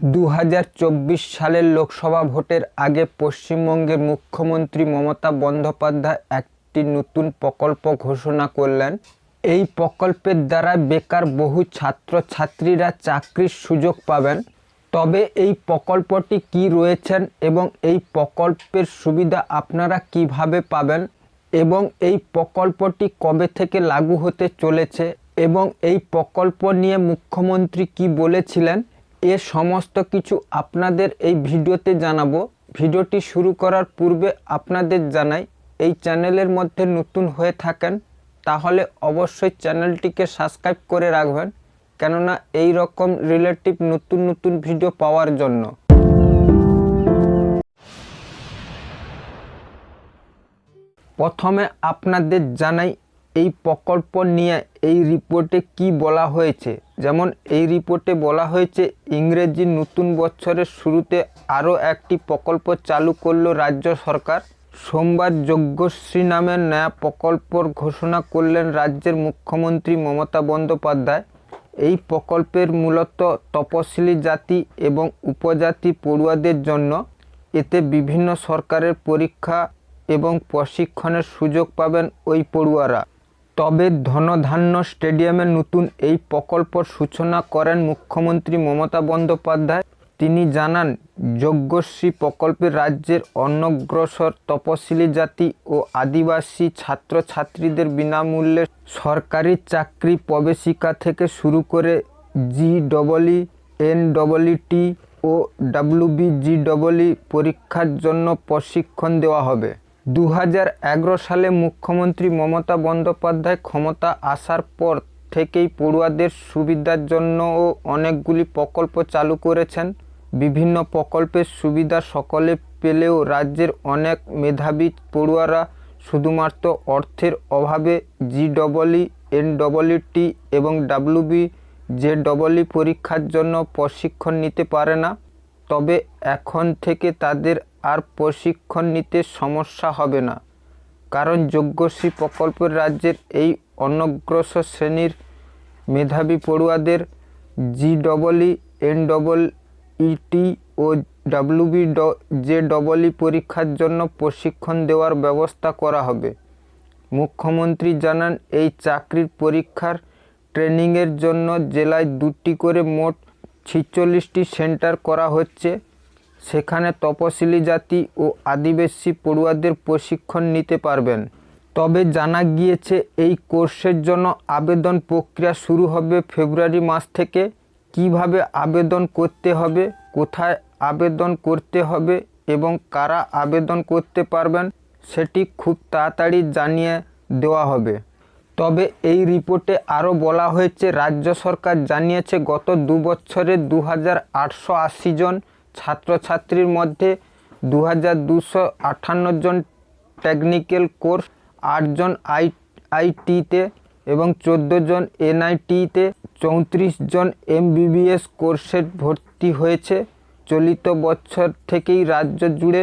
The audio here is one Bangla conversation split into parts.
দু হাজার চব্বিশ সালের লোকসভা ভোটের আগে পশ্চিমবঙ্গের মুখ্যমন্ত্রী মমতা বন্দ্যোপাধ্যায় একটি নতুন প্রকল্প ঘোষণা করলেন। এই প্রকল্পের দ্বারা বেকার বহু ছাত্রছাত্রীরা চাকরির সুযোগ পাবেন। তবে এই প্রকল্পটি কি রয়েছেন এবং এই প্রকল্পের সুবিধা আপনারা কীভাবে পাবেন এবং এই প্রকল্পটি কবে থেকে লাগু হতে চলেছে এবং এই প্রকল্প নিয়ে মুখ্যমন্ত্রী কি বলেছিলেন এ সমস্ত কিছু আপনাদের এই ভিডিওতে জানাব। ভিডিওটি শুরু করার পূর্বে আপনাদের জানাই, এই চ্যানেলের মধ্যে নতুন হয়ে থাকেন, তাহলে অবশ্যই চ্যানেলটিকে সাবস্ক্রাইব করে রাখবেন, কেননা এই রকম রিলেটিভ নতুন নতুন ভিডিও পাওয়ার জন্য। প্রথমে আপনাদের জানাই এই প্রকল্প নিয়ে এই রিপোর্টে কি বলা হয়েছে? যেমন এই রিপোর্টে বলা হয়েছে, ইংরেজি নতুন বছরের শুরুতে আরও একটি প্রকল্প চালু করল রাজ্য সরকার। সোমবার যজ্ঞশ্রী নামের নয়া প্রকল্পর ঘোষণা করলেন রাজ্যের মুখ্যমন্ত্রী মমতা বন্দ্যোপাধ্যায়। এই প্রকল্পের মূলত তপশিলি জাতি এবং উপজাতি পড়ুয়াদের জন্য। এতে বিভিন্ন সরকারের পরীক্ষা এবং প্রশিক্ষণের সুযোগ পাবেন ওই পড়ুয়ারা। তবে ধনধান্য স্টেডিয়ামে নতুন এই প্রকল্পর সূচনা করেন মুখ্যমন্ত্রী মমতা বন্দ্যোপাধ্যায়। তিনি জানান, যজ্ঞশ্রী প্রকল্পে রাজ্যের অনগ্রসর তপশিলি জাতি ও আদিবাসী ছাত্রছাত্রীদের বিনামূল্যে সরকারি চাকরি প্রবেশিকা থেকে শুরু করে জি ডবলই এন ডবলইটি ও ডাব্লিউবিজিডবলই পরীক্ষার জন্য প্রশিক্ষণ দেওয়া হবে। দু হাজার এগারো সালে মুখ্যমন্ত্রী মমতা বন্দ্যোপাধ্যায় ক্ষমতা আসার পর থেকেই পড়ুয়াদের সুবিধার জন্যও অনেকগুলি প্রকল্প চালু করেছেন। বিভিন্ন প্রকল্পের সুবিধা সকলে পেলেও রাজ্যের অনেক মেধাবী পড়ুয়ারা শুধুমাত্র অর্থের অভাবে জি ডবলই এন ডবলইটি এবং ডাব্লিউবি জে ডবলই পরীক্ষার জন্য প্রশিক্ষণ নিতে পারে না। তবে এখন থেকে তাদের আর প্রশিক্ষণ নিতে সমস্যা হবে না। কারণ যজ্ঞশ্রী প্রকল্পের রাজ্যের এই অনগ্রসর শ্রেণির মেধাবী পড়ুয়াদের J double E N double E T ও W B J double E পরীক্ষার জন্য প্রশিক্ষণ দেওয়ার ব্যবস্থা করা হবে। মুখ্যমন্ত্রী জানান, এই চাকরির পরীক্ষার ট্রেনিংয়ের জন্য জেলায় দুটি করে মোট ছিচল্লিশটি সেন্টার করা হচ্ছে। সেখানে তপশিলি জাতি ও আদিবাসী পড়ুয়াদের প্রশিক্ষণ নিতে পারবেন। তবে জানা গিয়েছে এই কোর্সের জন্য আবেদন প্রক্রিয়া শুরু হবে ফেব্রুয়ারি মাস থেকে। কীভাবে আবেদন করতে হবে, কোথায় আবেদন করতে হবে এবং কারা আবেদন করতে পারবেন সেটি খুব তাড়াতাড়ি জানিয়ে দেওয়া হবে। তবে এই রিপোর্টে আরও বলা হয়েছে, রাজ্য সরকার জানিয়েছে গত দু বছরে দু হাজার আটশো আশি জন ছাত্রছাত্রীর মধ্যে দু হাজার দুশো আটান্ন জন টেকনিক্যাল কোর্স আটজন আই, আইটিতে এবং চোদ্দ জন এনআইটিতে, চৌত্রিশ জন এমবিবিএস কোর্সে ভর্তি হয়েছে। চলিত বছর থেকেই রাজ্য জুড়ে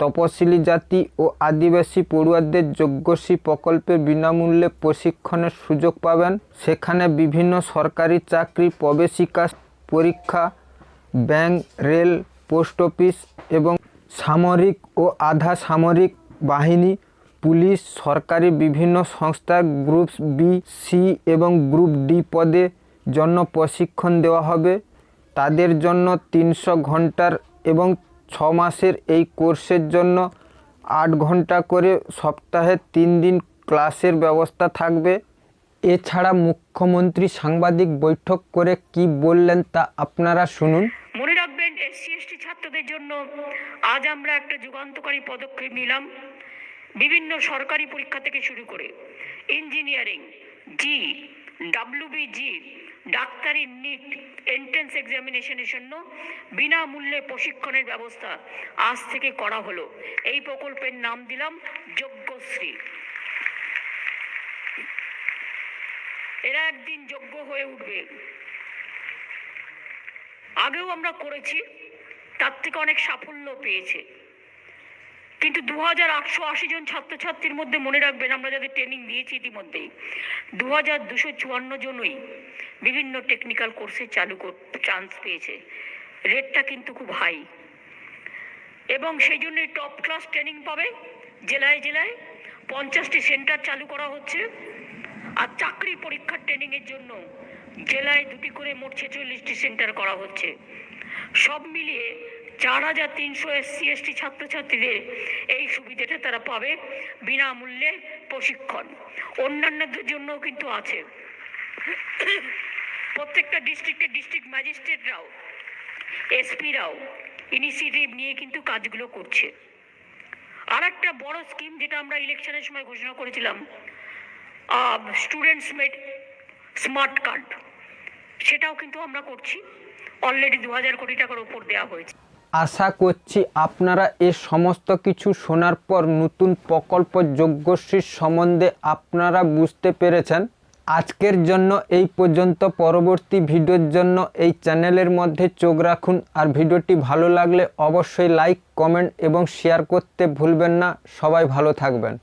তপশিলি জাতি ও আদিবাসী পড়ুয়াদের যজ্ঞশ্রী প্রকল্পে বিনামূল্যে প্রশিক্ষণের সুযোগ পাবেন। সেখানে বিভিন্ন সরকারি চাকরি, প্রবেশিকা, পরীক্ষা, ব্যাংক, রেল পোস্ট অফিস এবং সামরিক ও আধা সামরিক বাহিনী, পুলিশ, সরকারি বিভিন্ন সংস্থা, গ্রুপ বি, সি এবং গ্রুপ ডি পদে জন্য প্রশিক্ষণ দেওয়া হবে। তাদের জন্য তিনশো ঘণ্টার এবং ছ মাসের এই কোর্সের জন্য আট ঘণ্টা করে সপ্তাহে তিন দিন ক্লাসের ব্যবস্থা থাকবে। এছাড়া মুখ্যমন্ত্রী সাংবাদিক বৈঠক করে কি বললেন তা আপনারা শুনুন। মনে রাখবেন, এসসি, এসটি ছাত্রদের জন্য আজ আমরা একটা যুগান্তকারী পদক্ষেপ নিলাম। বিভিন্ন সরকারি পরীক্ষা থেকে শুরু করে ইঞ্জিনিয়ারিং জি ডাব্লিউবিজি ডাক্তারি, নিট এন্ট্রেন্স এক্সামিনেশনের জন্য বিনামূল্যে প্রশিক্ষণের ব্যবস্থা আজ থেকে করা হলো। এই প্রকল্পের নাম দিলাম, যজ্ঞশ্রী। এরা একদিন যোগ্য হয়ে উঠবে। আগেও আমরা করেছি, তার থেকে অনেক সাফল্য পেয়েছে। কিন্তু দু হাজার আটশো আশি জন ছাত্রছাত্রীর মধ্যে মনে রাখবেন, আমরা যাদের ট্রেনিং দিয়েছি ইতিমধ্যেই দু হাজার দুশো চুয়ান্ন জনই বিভিন্ন টেকনিক্যাল কোর্সে চালু চান্স পেয়েছে। রেটটা কিন্তু খুব হাই এবং সেই জন্যই টপ ক্লাস ট্রেনিং পাবে। জেলায় জেলায় পঞ্চাশটি সেন্টার চালু করা হচ্ছে। চাকরি পরীক্ষার ট্রেনিংয়ের জন্য জেলায় দুটি করে মোট ছেচল্লিশটি সেন্টার করা হচ্ছে। সব মিলিয়ে চার হাজার তিনশো এসসি এসটি ছাত্রছাত্রীদের এই সুবিধাটা তারা পাবে বিনামূল্যে প্রশিক্ষণ। অন্যান্যদের জন্যও কিন্তু আছে। প্রত্যেকটা ডিস্ট্রিক্টের ডিস্ট্রিক্ট ম্যাজিস্ট্রেটরাও এসপিরাও ইনিশিয়েটিভ নিয়ে কিন্তু কাজগুলো করছে। আর একটা বড় স্কিম যেটা আমরা ইলেকশনের সময় ঘোষণা করেছিলাম স্টুডেন্টস মেড স্মার্ট কার্ড সেটাও কিন্তু আমরা করছি। অলরেডি দু হাজার কোটি টাকার উপর দেওয়া হয়েছে। আশা করছি আপনারা এ সমস্ত কিছু শোনার পর নতুন প্রকল্প যোগ্যশ্রীর সম্বন্ধে আপনারা বুঝতে পেরেছেন। আজকের জন্য এই পর্যন্ত। পরবর্তী ভিডিওর জন্য এই চ্যানেলের মধ্যে চোখ রাখুন। আর ভিডিওটি ভালো লাগলে অবশ্যই লাইক, কমেন্ট এবং শেয়ার করতে ভুলবেন না। সবাই ভালো থাকবেন।